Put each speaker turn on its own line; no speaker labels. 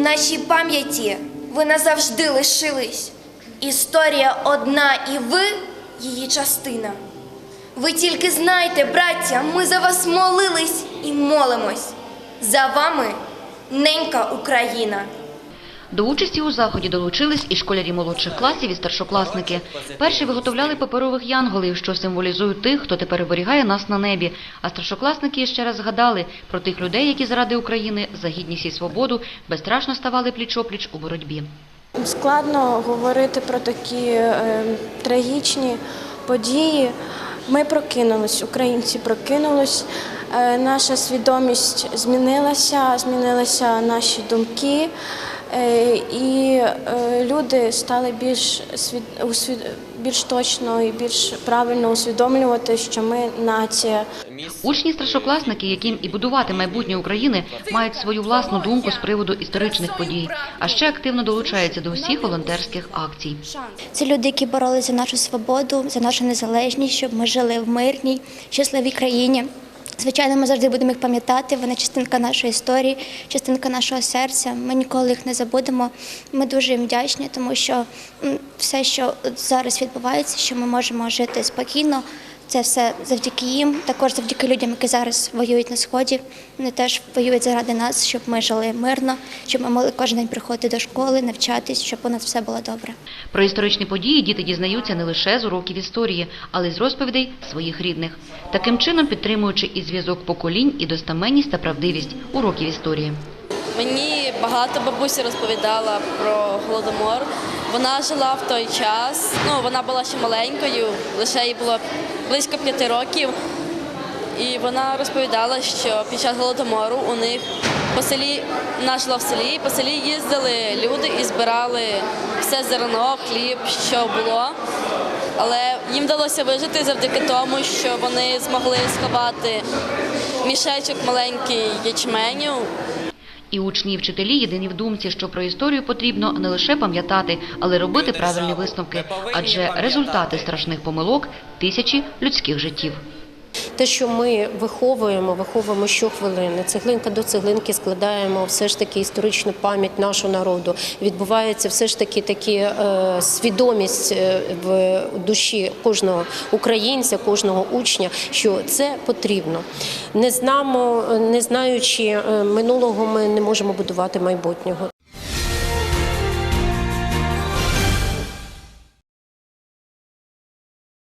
нашій пам'яті ви назавжди лишились. Історія одна, і ви її частина. Ви тільки знайте, браття, ми за вас молились і молимось. За вами ненька Україна.
До участі у заході долучились і школярі молодших класів, і старшокласники. Перші виготовляли паперових янголів, що символізують тих, хто тепер оберігає нас на небі. А старшокласники ще раз згадали про тих людей, які заради України за гідність і свободу безстрашно ставали пліч-опліч у боротьбі.
Складно говорити про такі е, трагічні події. Ми прокинулись, українці прокинулись. Е, наша свідомість змінилася, змінилися наші думки, і е, люди стали більш свід, більш точно і більш правильно усвідомлювати, що ми нація.
Учні старшокласники, яким і будувати майбутнє України, мають свою власну думку з приводу історичних подій, а ще активно долучаються до всіх волонтерських акцій.
Це люди, які боролися за нашу свободу, за нашу незалежність, щоб ми жили в мирній, щасливій країні. Звичайно, ми завжди будемо їх пам'ятати. Вони частинка нашої історії, частинка нашого серця. Ми ніколи їх не забудемо. Ми дуже їм вдячні, тому що все, що зараз відбувається, що ми можемо жити спокійно. Це все завдяки їм, також завдяки людям, які зараз воюють на сході. Вони теж воюють заради нас, щоб ми жили мирно, щоб ми могли кожен день приходити до школи, навчатись, щоб у нас все було добре.
Про історичні події діти дізнаються не лише з уроків історії, але й з розповідей своїх рідних. Таким чином, підтримуючи і зв'язок поколінь, і достаменність та правдивість уроків історії.
Мені багато бабусі розповідала про голодомор. Вона жила в той час. Ну вона була ще маленькою, лише їй було близько п'яти років. І вона розповідала, що під час голодомору у них по селі вона жила в селі, по селі їздили люди і збирали все зерно, хліб, що було. Але їм вдалося вижити завдяки тому, що вони змогли сховати мішечок маленький ячменю
І учні і вчителі єдині в думці, що про історію потрібно не лише пам'ятати, але й робити правильні висновки, адже результати страшних помилок тисячі людських життів.
Те, що ми виховуємо, виховуємо щохвилини, цеглинка до цеглинки складаємо все ж таки історичну пам'ять нашого народу. Відбувається все ж таки такі е, свідомість е, в душі кожного українця, кожного учня, що це потрібно. Не знамо, не знаючи е, минулого, ми не можемо будувати майбутнього.